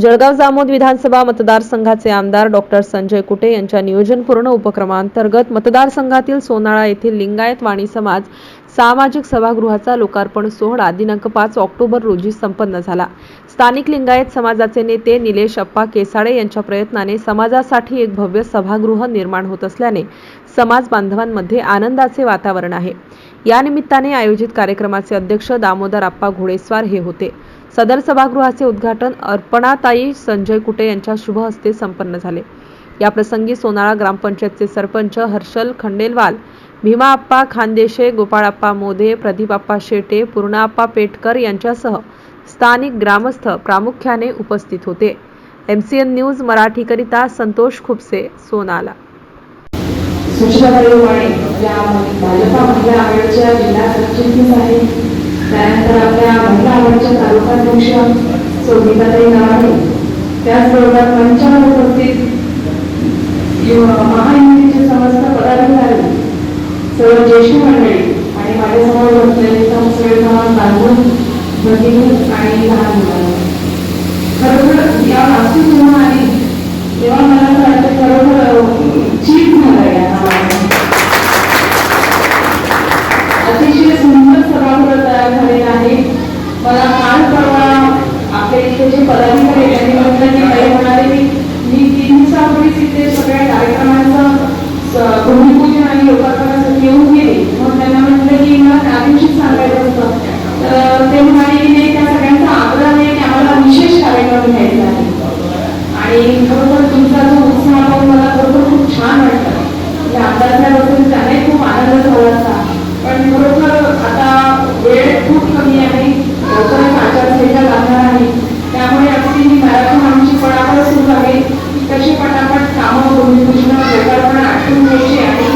जळगाव जामोद विधानसभा मतदारसंघाचे आमदार डॉक्टर संजय कुटे यांच्या नियोजनपूर्ण उपक्रमांतर्गत मतदारसंघातील सोनाळा येथील लिंगायत वाणी समाज सामाजिक सभागृहाचा लोकार्पण सोहळा दिनांक पाच ऑक्टोबर रोजी संपन्न झाला. स्थानिक लिंगायत समाजाचे नेते निलेश अप्पा केसाडे यांच्या प्रयत्नाने समाजासाठी एक भव्य सभागृह निर्माण होत असल्याने समाज बांधवांमध्ये आनंदाचे वातावरण आहे. या निमित्ताने आयोजित कार्यक्रमाचे अध्यक्ष दामोदर आप्पा घोडेस्वार हे होते. सदर सभागृहाचे उद्घाटन अर्पणाताई संजय कुटे यांच्या शुभ हस्ते संपन्न झाले. याप्रसंगी सोनाळा ग्रामपंचायतचे सरपंच हर्षल खंडेलवाल भीमाआप्पा खानदेशे गोपाळाप्पा मोदे प्रदीपाप्पा शेटे पूर्णाप्पा पेटकर यांच्यासह स्थानिक ग्रामस्थ प्रामुख्याने उपस्थित होते. एम सी एन न्यूज मराठीकरिता संतोष खुपसे सोनाला सुषमाताई या भाजपा महिला आघाडीच्या जिल्हा सरचिटणीस आहेत त्यानंतर आपल्या महिला आघाडीच्या तालुकाध्यक्ष सोनिताताई नावाने त्याचबरोबर मंचावर उपस्थित महायुतीचे समस्त पदाधिकारी सर्व ज्येष्ठ मंडळी आणि माझ्यासमोर बसलेले सगळे समाज बांधून भगिनी आणि लहान मुलांना इथे जे पदाधिकारी आहेत, त्यांनी म्हटलं की काही म्हणाले की मी तीन दिवसापूर्वीच इथे सगळ्या कार्यक्रमांचं स- भूमिपूजन आणि लोकार्पणासाठी येऊन गेले. मग त्यांना म्हटलं की मला त्या दिवशी सांगायचं होतं. तर ते म्हणाले की नाही त्या सगळ्यांचा आग्रह आहे की आम्हाला विशेष कार्यक्रम घ्यायचा आहे. आणि खरोखर तुमचा जो उत्साह पाहून मला खरोखर खूप छान वाटतं म्हणजे आमदारसाहेबाबद्दल त्याने खूप आनंद झाला असता पण खरोखर आता वेळ खूप कमी आहे लवकरच आचारसंहिता लागणार आहे त्यामुळे अगदी ही मॅरेथॉन आमची पटापट सुरू आहे की कशी पटापट कामं भूमिपूजन लोकार्पण आठवून घ्यायची आणि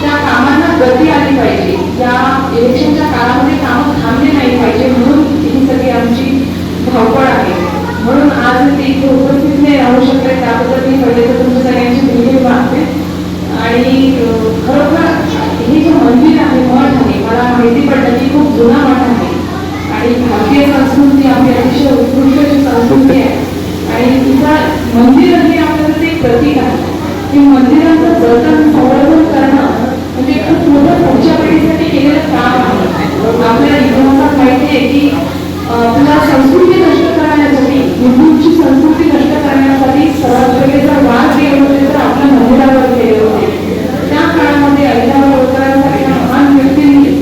त्या कामांना गती आली पाहिजे या इलेक्शनच्या काळामध्ये कामं थांबली नाही पाहिजे म्हणून ही सगळी आमची धावपळ आहे म्हणून आज ते इथे उपस्थित नाही राहू शकले त्याबद्दल मी पहिले तर तुमच्या सगळ्यांची दिलगिरी मागते आणि अं, खरोखर हे जे मंदिर आहे मठ आहे मला माहिती पडलं की खूप जुना मठ आहे. आणि भारतीय संस्कृती आपली अतिशय उत्कृष्ट अशी संस्कृती आहे आणि तिथं मंदिर हे आपल्याला ते प्रतीक आहे. की मंदिराचं जतन हो संवर्धन करणं म्हणजे खूप मोठं पुढच्या पिढीसाठी केलेलं काम आहे आपल्याला इतिहासात माहिती आहे की अं, आपल्या संस्कृती नष्ट करण्यासाठी हिंदूंची संस्कृती नष्ट करण्यासाठी सर्वात पहिले जर वाद केले होते तर आपल्या मंदिरावर केले होते त्या काळामध्ये अहिल्यावर होळकरांसारख्या महान व्यक्तींनी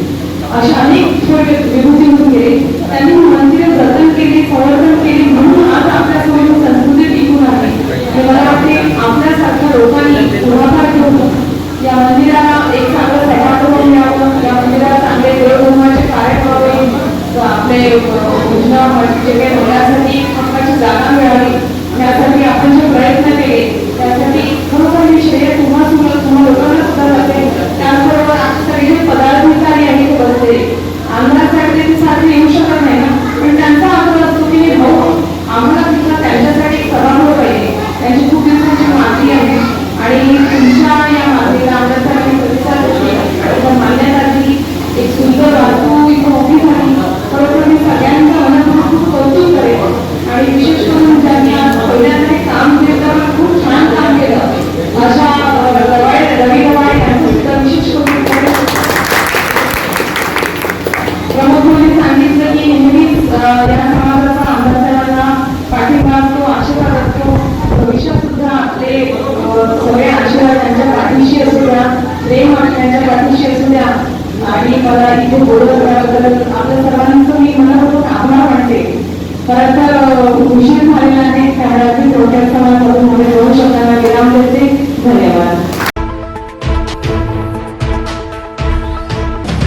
अशा अनेक थोर विभूती होऊन गेले त्यांनी मंदिरं जतन केली संवर्धन केली म्हणून आज आपल्यासमोर संस्कृती टिकून आहे आणि मला वाटते आपल्यासारख्या लोकांनी पुढाकार घेऊन या मंदिराला एक चांगलं सभागृह मिळावं या मंदिराला चांगले देवधर्माचे कार्य व्हावे तर आपले योजना जे काही होण्यासाठी हक्काची जागा मिळावी त्यासाठी आपण जे प्रयत्न केले त्यासाठी खरोखर हे श्रेय तुम्हा तुम्हा लोकांना सुद्धा जाते त्याचबरोबर आमचे सगळे जे पदाधिकारी आहेत ते बसले आमदार साहेब ते सारखे येऊ शकत नाही ना पण त्यांचा आग्रह असतो की हो आम्हाला द्या आणि मला इथे बोलत त्याबद्दल आपल्या सर्वांचं मी मनापासून आभार मानते. खरं तर उशीर झालेला आहे त्यामुळे अगदी थोडक्यात